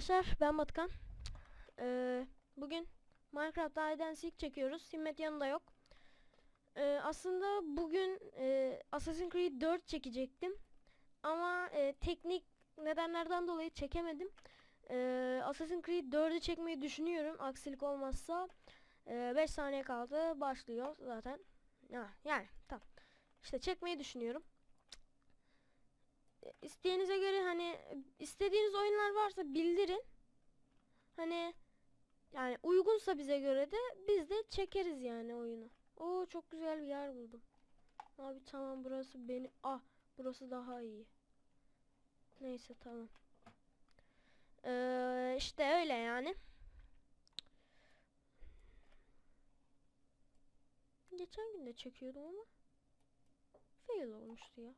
Arkadaşlar, ben Batkan. Ee, bugün Minecraft'ta Hide Seek çekiyoruz. Himmet yanında yok. Ee, aslında bugün e, Assassin's Creed 4 çekecektim. Ama e, teknik nedenlerden dolayı çekemedim. Ee, Assassin's Creed 4'ü çekmeyi düşünüyorum. Aksilik olmazsa 5 saniye kaldı. Başlıyor zaten. Ha, yani tamam. İşte çekmeyi düşünüyorum. İsteğinize göre hani istediğiniz oyunlar varsa bildirin. Hani yani uygunsa bize göre de biz de çekeriz yani oyunu. Oo çok güzel bir yer buldum. Abi tamam burası beni ah burası daha iyi. Neyse tamam. Ee, işte öyle yani. Geçen gün de çekiyordum ama fail olmuştu ya.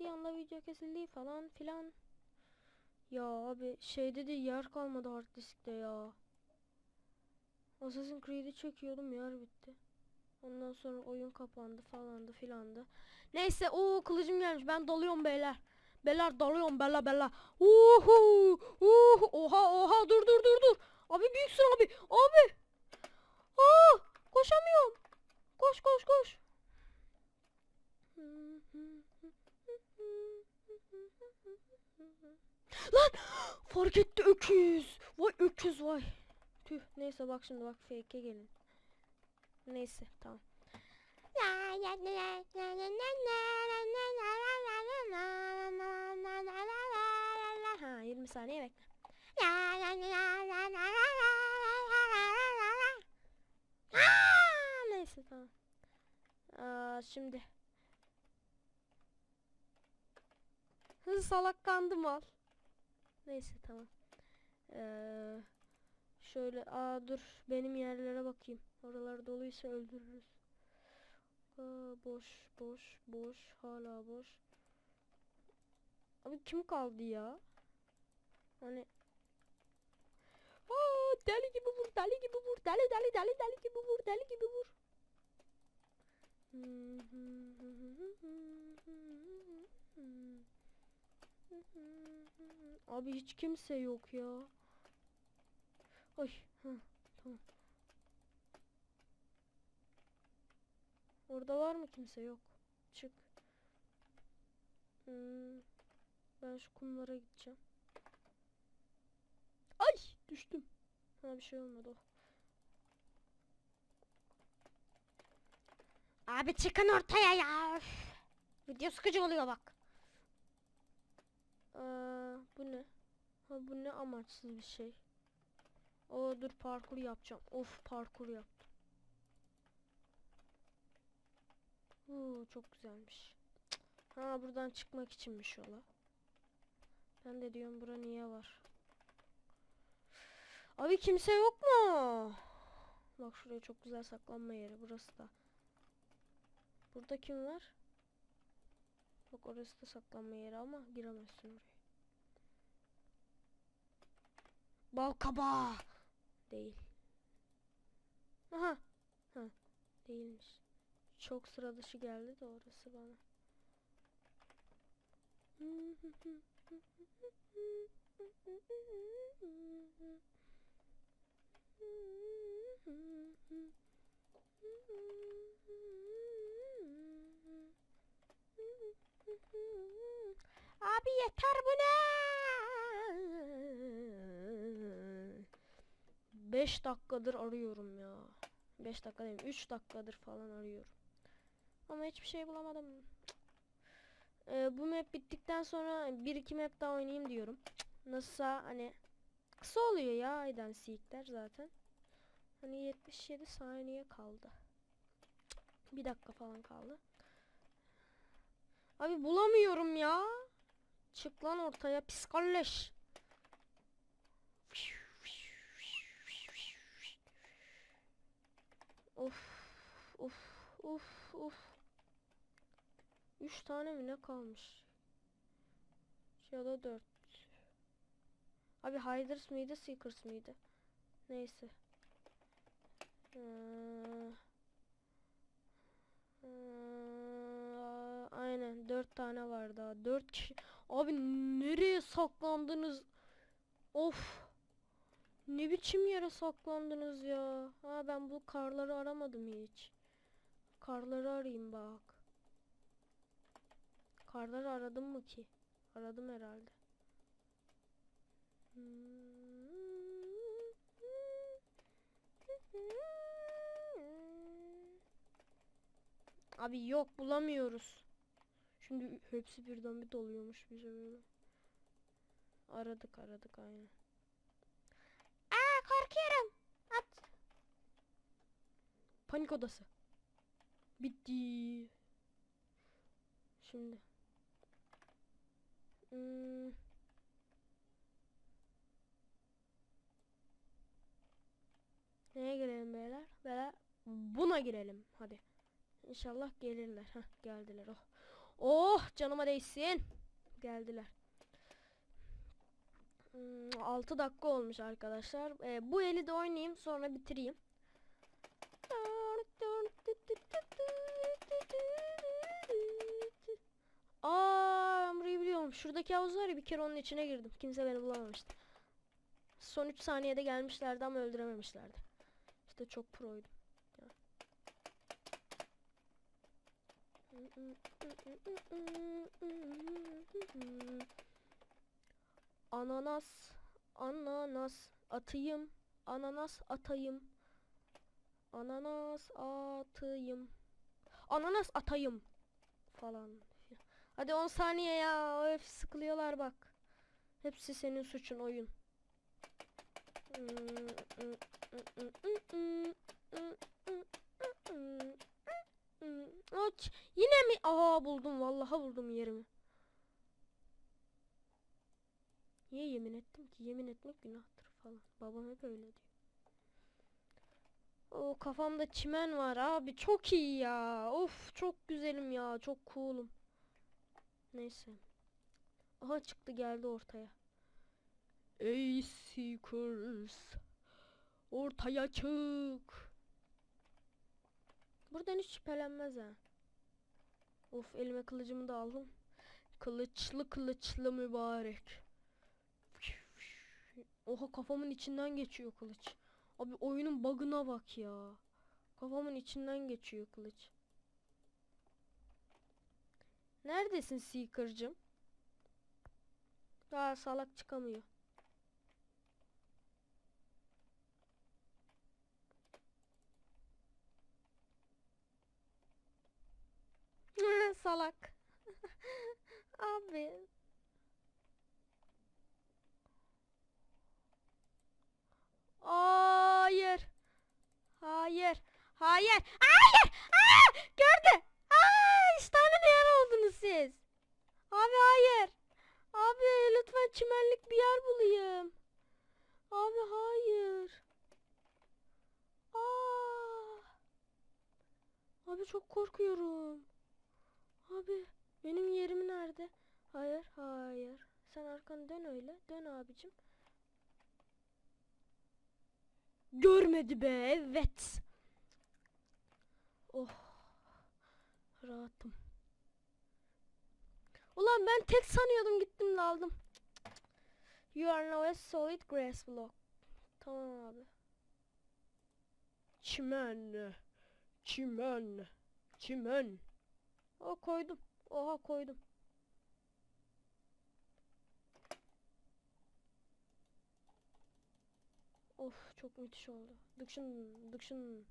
Bir anda video kesildi falan filan. Ya abi şeyde de yer kalmadı hard diskte ya. Assassin's Creed'i çekiyordum yer bitti. Ondan sonra oyun kapandı falandı filandı. Neyse o kılıcım gelmiş ben dalıyorum beyler. Beyler dalıyorum bella bella. Uhu, uhu, oha oha dur dur dur dur. Abi büyüksün abi. Abi. Aa, koşamıyorum. Koş koş koş. Lan fark etti öküz. Vay vay. Tüh neyse bak şimdi bak fake'e gelin. Neyse tamam. Ha 20 saniye bekle. Neyse tamam. Aa, şimdi. Hız salak kandım al. Neyse tamam. Ee, şöyle aa dur benim yerlere bakayım. Oralar doluysa öldürürüz. Aa, boş boş boş hala boş. Abi kim kaldı ya? Hani Aa, deli gibi vur, deli gibi vur, deli deli deli deli gibi vur, deli gibi vur. Abi hiç kimse yok ya. Ay, hı, tamam. Orada var mı kimse? Yok. Çık. Hmm, ben şu kumlara gideceğim. Ay düştüm. Ha bir şey olmadı. Abi çıkın ortaya ya. Video sıkıcı oluyor bak. Aa, bu ne? Ha bu ne amaçsız bir şey. O dur parkur yapacağım. Of parkur yaptım. Uuu çok güzelmiş. Ha buradan çıkmak içinmiş yola. Ben de diyorum bura niye var? Abi kimse yok mu? Bak şuraya çok güzel saklanma yeri burası da. Burada kim var? Bak orası da saklanma yeri ama giremezsin oraya. Bal kabağı. Değil. Aha. Ha. Değilmiş. Çok sıra dışı geldi de orası bana. Abi yeter bu ne? 5 dakikadır arıyorum ya. 5 dakika değil 3 dakikadır falan arıyorum. Ama hiçbir şey bulamadım. Ee, bu map bittikten sonra 1-2 map daha oynayayım diyorum. Nasılsa hani kısa oluyor ya Aydan Seek'ler zaten. Hani 77 saniye kaldı. Bir dakika falan kaldı. Abi bulamıyorum ya. Çık lan ortaya psikolleş. Of of of of. Üç tane mi ne kalmış? Ya da dört. Abi Hiders mıydı Seekers mıydı? Neyse. Ee, ee, aynen dört tane var daha. Dört kişi. Abi nereye saklandınız? Of. Ne biçim yere saklandınız ya? Ha ben bu karları aramadım hiç. Karları arayayım bak. Karları aradım mı ki? Aradım herhalde. Abi yok bulamıyoruz. Şimdi hepsi birden bir doluyormuş bize böyle. Aradık aradık aynen. Aa korkuyorum. At. Panik odası. Bitti. Şimdi. Hmm. Neye girelim beyler? Beyler buna girelim hadi. İnşallah gelirler. Heh, geldiler. Oh. Oh canıma değsin. Geldiler. 6 dakika olmuş arkadaşlar. Ee, bu eli de oynayayım sonra bitireyim. Aa, burayı biliyorum. Şuradaki havuz var ya bir kere onun içine girdim. Kimse beni bulamamıştı. Son 3 saniyede gelmişlerdi ama öldürememişlerdi. İşte çok proydum. Ananas, ananas atayım, ananas atayım. Ananas atayım. Ananas atayım falan. Hadi 10 saniye ya. Öf sıkılıyorlar bak. Hepsi senin suçun oyun. Aç. Yine mi? Aa buldum vallahi buldum yerimi. Niye yemin ettim ki? Yemin etmek günahtır falan. Babam hep öyle diyor. O kafamda çimen var abi. Çok iyi ya. Of çok güzelim ya. Çok cool'um. Neyse. Aha çıktı geldi ortaya. Ey Seekers. Ortaya çık. Buradan hiç şüphelenmez ha. Of elime kılıcımı da aldım. Kılıçlı kılıçlı mübarek. Oha kafamın içinden geçiyor kılıç. Abi oyunun bug'ına bak ya. Kafamın içinden geçiyor kılıç. Neredesin Seeker'cım? Daha salak çıkamıyor. salak. Abi. Hayır. Hayır. Hayır. Hayır. Aa, gördü. Aa, üç tane bir yer oldunuz siz. Abi hayır. Abi lütfen çimenlik bir yer bulayım. Abi hayır. Aa. Abi çok korkuyorum. Abi benim yerim nerede? Hayır hayır. Sen arkanı dön öyle. Dön abicim. Görmedi be evet. Oh. Rahatım. Ulan ben tek sanıyordum gittim de aldım. You are now a solid grass block. Tamam abi. Çimen. Çimen. Çimen. O koydum. Oha koydum. Of çok müthiş oldu. Dıkşın dıkşın.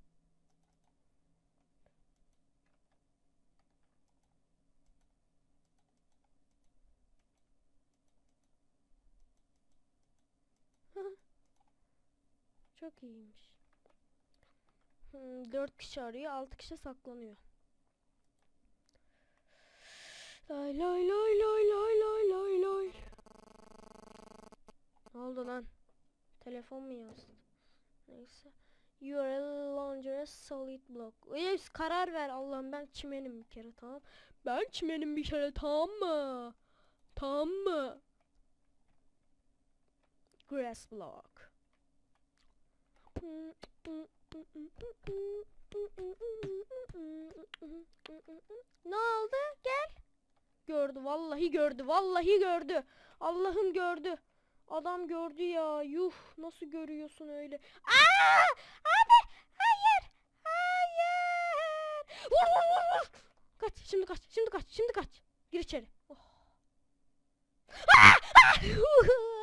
Çok iyiymiş. Hmm, 4 kişi arıyor, 6 kişi saklanıyor. Lay lay lay lay lay lay lay lay. Ne oldu lan? Telefon mu yazdı? Neyse. You are a longer solid block. Yes, karar ver Allah'ım ben çimenim bir kere tamam. Ben çimenim bir kere tamam mı? Tamam mı? Grass block. Ne oldu? Gel. Gördü vallahi gördü vallahi gördü. Allah'ım gördü. Adam gördü ya. Yuh nasıl görüyorsun öyle? Aa! Abi hayır. Hayır. Vur vur vur vur. Kaç şimdi kaç şimdi kaç şimdi kaç. Gir içeri. Oh. Aa! hayır.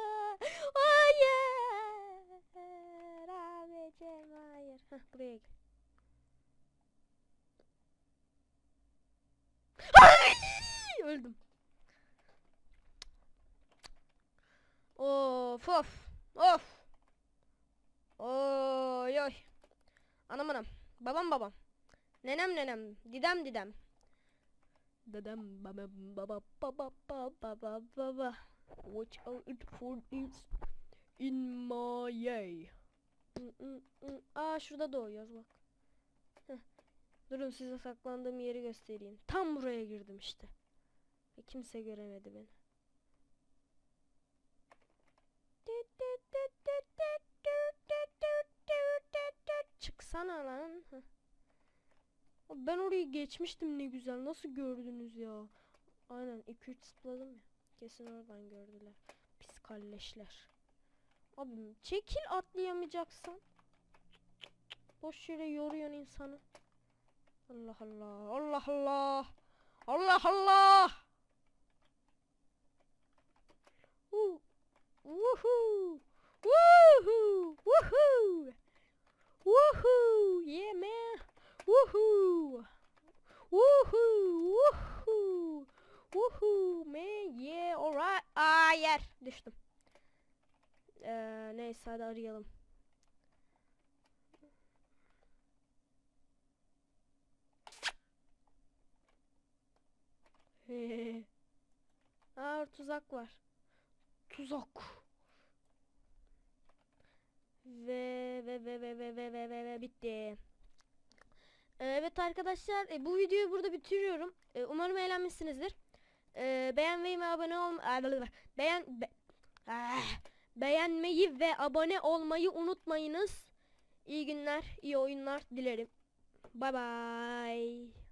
Heh, buraya gel. Öldüm. Of of of. Oy oy. Anam anam. Babam babam. Nenem nenem. Didem didem. Dedem baba baba baba baba baba. Watch out for this in my way. Mm, mm, mm. Aa şurada doğuyoruz bak. Durun size saklandığım yeri göstereyim. Tam buraya girdim işte. Ve kimse göremedi beni. Çıksana lan. Ben orayı geçmiştim ne güzel. Nasıl gördünüz ya? Aynen 2-3 zıpladım ya. Kesin oradan gördüler. Pis kalleşler. Abim çekil atlayamayacaksan. Boş yere yoruyorsun insanı. Allah Allah. Allah Allah. Allah Allah. Woo. Woohoo. Woohoo. Woohoo. Woohoo. Yeah man. Woohoo. Woohoo. Woohoo. Woohoo man. Yeah alright. Aa yer. Düştüm. Ee, neyse hadi arayalım. Aa tuzak var. Tuzak. Ve ve ve ve ve ve ve ve, ve bitti. Ee, evet arkadaşlar e, bu videoyu burada bitiriyorum. Ee, umarım eğlenmişsinizdir. Ee, beğenmeyi ve abone ol beğen be ah! beğenmeyi ve abone olmayı unutmayınız. İyi günler, iyi oyunlar dilerim. Bye bye.